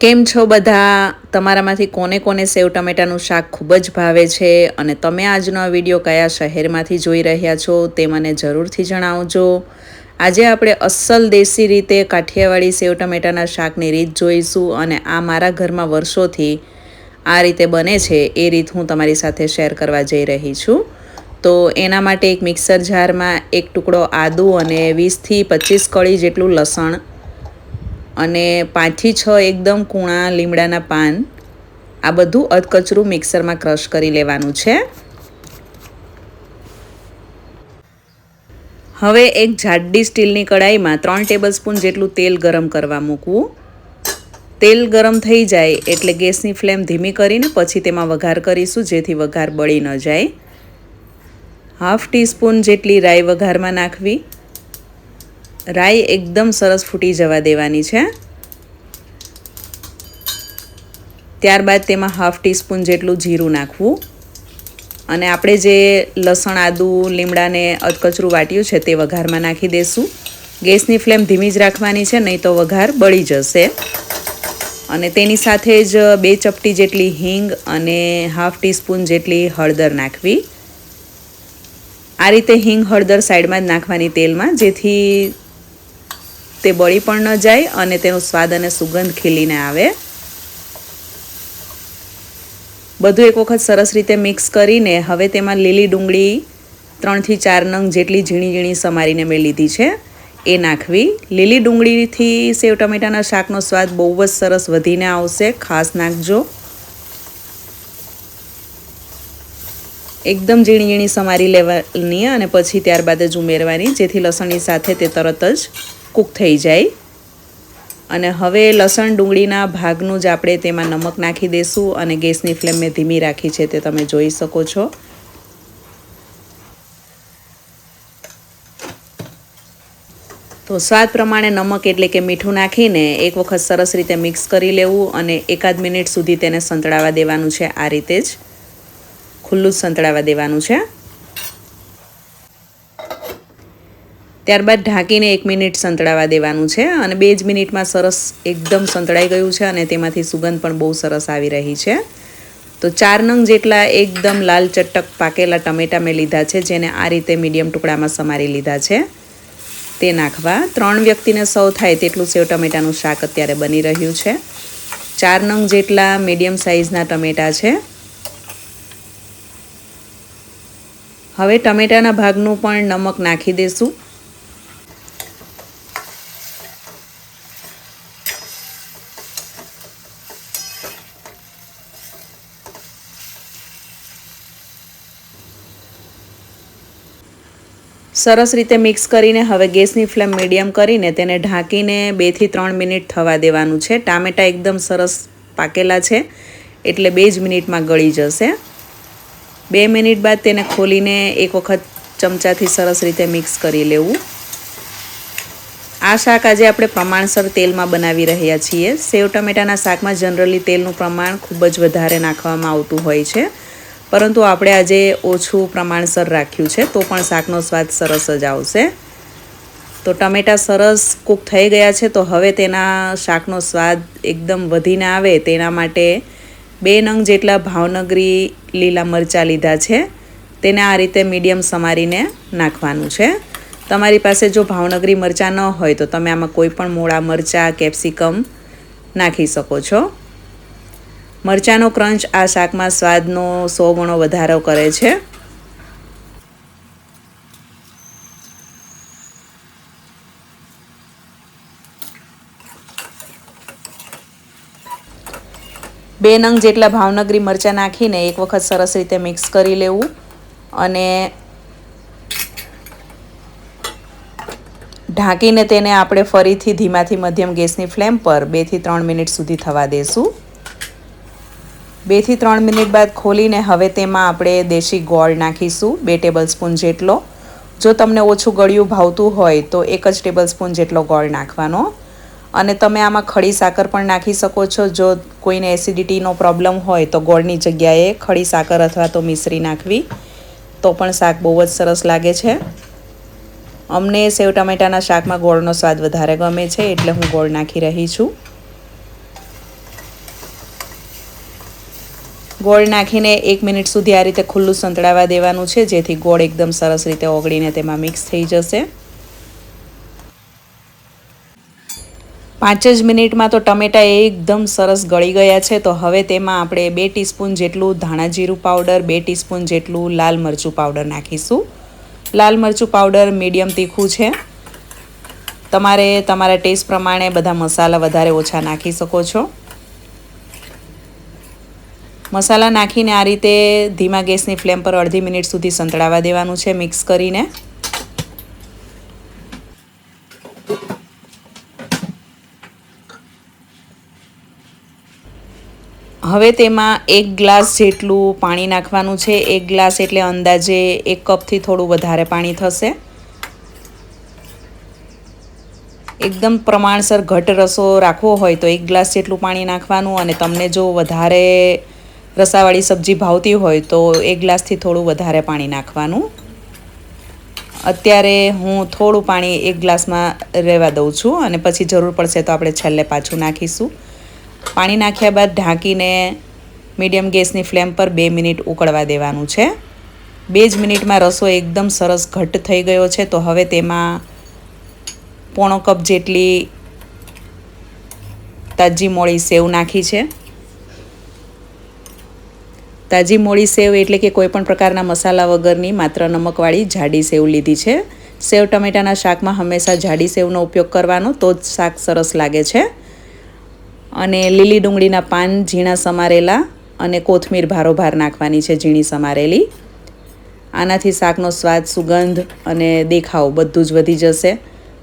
કેમ છો બધા? તમારામાંથી કોને કોને સેવ ટમેટાનું શાક ખૂબ જ ભાવે છે? અને તમે આજનો આ વીડિયો કયા શહેરમાંથી જોઈ રહ્યા છો તે મને જરૂરથી જણાવજો. આજે આપણે અસલ દેશી રીતે કાઠિયાવાડી સેવ ટમેટાના શાકની રીત જોઈશું અને આ મારા ઘરમાં વર્ષોથી આ રીતે બને છે એ રીત હું તમારી સાથે શેર કરવા જઈ રહી છું. તો એના માટે એક મિક્સર જારમાં એક ટુકડો આદુ અને વીસથી પચીસ કળી જેટલું લસણ અને પાંચથી છ એકદમ કૂણા, લીમડાના પાન, આ બધું અધકચરું મિક્સરમાં ક્રશ કરી લેવાનું છે. હવે એક જાડી સ્ટીલની કડાઈમાં ત્રણ ટેબલસ્પૂન જેટલું તેલ ગરમ કરવા મૂકવું. તેલ ગરમ થઈ જાય એટલે ગેસની ફ્લેમ ધીમી કરીને પછી તેમાં વઘાર કરીશું જેથી વઘાર બળી ન જાય. હાફ ટીસ્પૂન જેટલી રાઈ વઘારમાં નાખવી. રાઈ એકદમ સરસ ફૂટી જવા દેવાની છે. ત્યારબાદ તેમાં હાફ ટીસ્પૂન જેટલું જીરું નાખવું. અને આપણે જે લસણ, આદું લીમડાને અધકચરું વાટ્યું છે તે વઘારમાં નાખી દઈશું ગેસની ફ્લેમ ધીમી જ રાખવાની છે, નહીં તો વઘાર બળી જશે. અને તેની સાથે જ બે ચપટી જેટલી હિંગ અને હાફ ટીસ્પૂન જેટલી હળદર નાખવી. આ રીતે હિંગ હળદર સાઈડમાં જ નાખવાની તેલમાં, જેથી તે બળી પણ ન જાય અને તેનો સ્વાદ અને સુગંધ ખીલીને આવે. બધું એક વખત સરસ રીતે મિક્સ કરીને હવે તેમાં લીલી ડુંગળી, ત્રણથી ચાર નંગ જેટલી ઝીણી ઝીણી સમારીને મેં લીધી છે. એ નાખવી. લીલી ડુંગળીથી સેવ ટમેટાના શાકનો સ્વાદ બહુ જ સરસ વધીને આવશે. ખાસ નાખજો. એકદમ ઝીણી ઝીણી સમારી લેવાની અને પછી ત્યારબાદ જ ઉમેરવાની, જેથી લસણની સાથે તે તરત જ કૂક થઈ જાય. અને હવે લસણ ડુંગળીના ભાગનું જ આપણે તેમાં નમક નાખી દઈશું અને ગેસની ફ્લેમ મેં ધીમી રાખી છે તે તમે જોઈ શકો છો. તો સ્વાદ પ્રમાણે નમક એટલે કે મીઠું નાખીને એક વખત સરસ રીતે મિક્સ કરી લેવું અને એકાદ મિનિટ સુધી તેને સંતળાવા દેવાનું છે આ રીતે જ. ખુલ્લું જ સંતળાવા દેવાનું છે. ત્યારબાદ ઢાંકીને એક મિનિટ સંતળાવા દેવાનું છે અને બે જ મિનિટમાં સરસ એકદમ સંતળાઈ ગયું છે અને તેમાંથી સુગંધ પણ બહુ સરસ આવી રહી છે. તો ચાર નંગ જેટલા એકદમ લાલ ચટક પાકેલા ટમેટા મેં લીધા છે, જેને આ રીતે મીડિયમ ટુકડામાં સમારી લીધા છે. તે નાખવા. ત્રણ વ્યક્તિને સૌ થાય તેટલું સેવ ટમેટાનું શાક અત્યારે બની રહ્યું છે. ચાર નંગ જેટલા મીડિયમ સાઇઝના ટમેટા છે. હવે ટમેટાના ભાગનું પણ નમક નાખી દઈશું સરસ રીતે મિક્સ કરીને હવે ગેસની ફ્લેમ મીડિયમ કરીને તેને ઢાંકીને બેથી ત્રણ મિનિટ થવા દેવાનું છે. ટામેટાં એકદમ સરસ પાકેલા છે. એટલે બે જ મિનિટમાં ગળી જશે. બે મિનિટ બાદ તેને ખોલીને એક વખત ચમચાથી સરસ રીતે મિક્સ કરી લેવું. આ શાક આજે આપણે પ્રમાણસર તેલમાં બનાવી રહ્યા છીએ. સેવ ટમેટાના શાકમાં જનરલી તેલનું પ્રમાણ ખૂબ જ વધારે નાખવામાં આવતું હોય છે. પરંતુ આપણે આજે ઓછું પ્રમાણસર રાખ્યું છે, તો પણ શાકનો સ્વાદ સરસ જ આવશે. તો ટમેટાં સરસ કૂક થઈ ગયા છે, તો હવે તેના શાકનો સ્વાદ એકદમ વધીને આવે. તેના માટે બે નંગ જેટલા ભાવનગરી લીલા મરચાં લીધા છે. તેને આ રીતે મીડિયમ સમારીને નાખવાનું છે. તમારી પાસે જો ભાવનગરી મરચાં ન હોય, તો તમે આમાં કોઈ પણ મરચાં, કેપ્સિકમ નાખી શકો છો. મરચાંનો ક્રંચ આ શાકમાં સ્વાદનો સો ગણો વધારો કરે છે. બે નંગ જેટલા ભાવનગરી મરચાં નાખીને એક વખત સરસ રીતે મિક્સ કરી લેવું અને ઢાંકીને તેને આપણે ફરીથી ધીમાથી મધ્યમ ગેસની ફ્લેમ પર બેથી ત્રણ મિનિટ સુધી થવા દેશું. બેથી ત્રણ મિનિટ બાદ ખોલીને હવે તેમાં આપણે દેશી ગોળ નાખીશું, બે ટેબલ સ્પૂન જેટલો. જો તમને ઓછું ગળ્યું ભાવતું હોય તો એક જ ટેબલ સ્પૂન જેટલો ગોળ નાખવાનો. અને તમે આમાં ખડી સાકર પણ નાખી શકો છો. જો કોઈને એસિડિટીનો પ્રોબ્લેમ હોય તો ગોળની જગ્યાએ ખડી સાકર અથવા તો મિશ્રી નાખવી. તો પણ શાક બહુ જ સરસ લાગે છે. અમને સેવ ટમેટાના શાકમાં ગોળનો સ્વાદ વધારે ગમે છે એટલે હું ગોળ નાખી રહી છું. ગોળ નાખીને એક મિનિટ સુધી આ રીતે ખુલ્લું સંતળાવા દેવાનું છે, જેથી ગોળ એકદમ સરસ રીતે ઓગળીને તેમાં મિક્સ થઈ જશે. પાંચ જ મિનિટમાં તો ટમેટા એકદમ સરસ ગળી ગયા છે, તો હવે તેમાં આપણે બે ટીસ્પૂન જેટલું ધાણા જીરું પાવડર, બે ટીસ્પૂન જેટલું લાલ મરચું પાવડર નાખીશું. લાલ મરચું પાવડર મીડિયમ તીખું છે. તમારે તમારા ટેસ્ટ પ્રમાણે બધા મસાલા વધારે ઓછા નાખી શકો છો. મસાલા નાખીને આ રીતે ધીમા ગેસની ફ્લેમ પર અડધી મિનિટ સુધી સંતળાવા દેવાનું છે મિક્સ કરીને. હવે તેમાં એક ગ્લાસ જેટલું પાણી નાખવાનું છે. એક ગ્લાસ એટલે અંદાજે એક કપથી થોડું વધારે પાણી થશે. એકદમ પ્રમાણસર ઘટ રસો રાખવો હોય તો એક ગ્લાસ જેટલું પાણી નાખવાનું અને તમને જો વધારે રસાવાળી સબ્જી ભાવતી હોય તો એક ગ્લાસથી થોડું વધારે પાણી નાખવાનું. અત્યારે હું થોડું પાણી એક ગ્લાસમાં રહેવા દઉં છું અને પછી જરૂર પડશે તો આપણે છેલ્લે પાછું નાખીશું. પાણી નાખ્યા બાદ ઢાંકીને મીડિયમ ગેસની ફ્લેમ પર બે મિનિટ ઉકળવા દેવાનું છે. બે જ મિનિટમાં રસો એકદમ સરસ ઘટ્ટ થઈ ગયો છે તો હવે તેમાં પોણો કપ જેટલી તાજી મોળી સેવ નાખી છે. તાજી મોળી સેવ એટલે કે કોઈપણ પ્રકારના મસાલા વગરની માત્ર નમકવાળી જાડી સેવ લીધી છે. સેવ ટમેટાના શાકમાં હંમેશા જાડી સેવનો ઉપયોગ કરવાનો તો જ શાક સરસ લાગે છે. અને લીલી ડુંગળીના પાન, ઝીણા સમારેલા અને કોથમીર ભારોભાર નાખવાની છે ઝીણી સમારેલી. આનાથી શાકનો સ્વાદ, સુગંધ અને દેખાવ બધું જ વધી જશે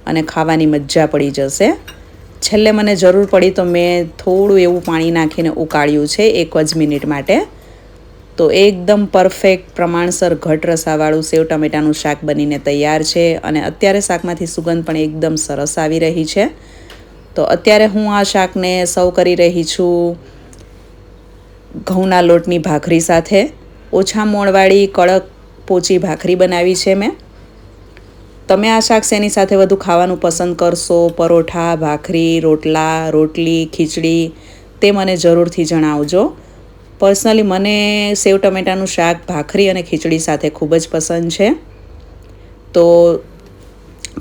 અને ખાવાની મજા પડી જશે. છેલ્લે મને જરૂર પડી તો મેં થોડું એવું પાણી નાખીને ઉકાળ્યું છે એક જ મિનિટ માટે. તો એકદમ પરફેક્ટ પ્રમાણસર ઘટ રસાવાળું સેવ ટમેટાનું શાક બનીને તૈયાર છે અને અત્યારે શાકમાંથી સુગંધ પણ એકદમ સરસ આવી રહી છે. તો અત્યારે હું આ શાકને સર્વ કરી રહી છું ઘઉંના લોટની ભાખરી સાથે. ઓછા મોણવાળી કડક પોચી ભાખરી બનાવી છે મેં. તમે આ શાક શેની સાથે વધુ ખાવાનું પસંદ કરશો? પરોઠા, ભાખરી, રોટલા, રોટલી, ખીચડી, તે મને જરૂરથી જણાવજો. પર્સનલી મને સેવ ટમેટાનું શાક, ભાખરી અને ખીચડી સાથે ખૂબ જ પસંદ છે. તો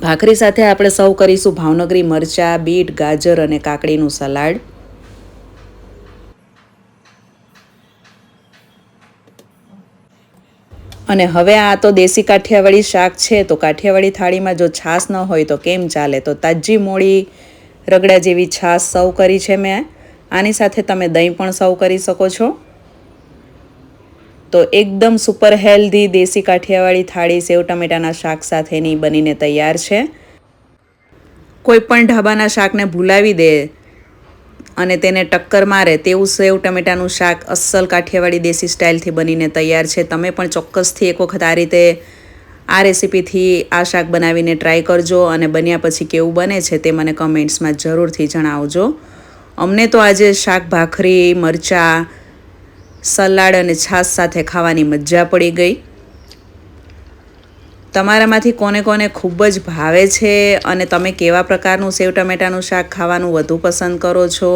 ભાખરી સાથે આપણે સૌ કરીશું ભાવનગરી મરચાં, બીટ, ગાજર અને કાકડીનું સલાડ. અને હવે આ તો દેશી કાઠિયાવાડી શાક છે, તો કાઠિયાવાડી થાળીમાં જો છાશ ન હોય તો કેમ ચાલે? તો તાજી મોળી રગડા જેવી છાશ સર્વ કરી છે મેં. આની સાથે તમે દહીં પણ સર્વ કરી શકો છો. તો એકદમ સુપર હેલ્ધી દેશી કાઠિયાવાડી થાળી, સેવ, ટમેટાના શાક સાથેની બનીને તૈયાર છે. કોઈ પણ ઢાબાના શાકને ભૂલાવી દે અને તેને ટક્કર મારે તેવું સેવ, ટમેટાનું શાક અસલ કાઠિયાવાડી દેશી સ્ટાઇલથી બનીને તૈયાર છે. તમે પણ ચોક્કસથી એક વખત આ રીતે આ રેસીપીથી આ શાક બનાવીને ટ્રાય કરજો અને બન્યા પછી કેવું બને છે તે મને કમેન્ટ્સમાં જરૂરથી જણાવજો. અમને તો આજે શાક, ભાખરી, મરચાં, સલાડ અને છાશ સાથે ખાવાની મજા પડી ગઈ. તમારામાંથી કોને કોને ખૂબ જ ભાવે છે અને તમે કેવા પ્રકારનું સેવ ટમેટાનું શાક ખાવાનું વધુ પસંદ કરો છો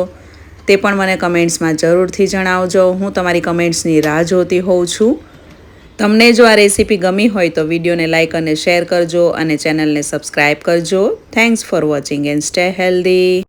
તે પણ મને કમેન્ટ્સમાં જરૂરથી જણાવજો. હું તમારી કમેન્ટ્સની રાહ જોતી હોઉં છું. તમને જો આ રેસીપી ગમી હોય તો વિડીયોને લાઇક અને શેર કરજો અને ચેનલને સબસ્ક્રાઈબ કરજો. Thanks for watching and stay healthy.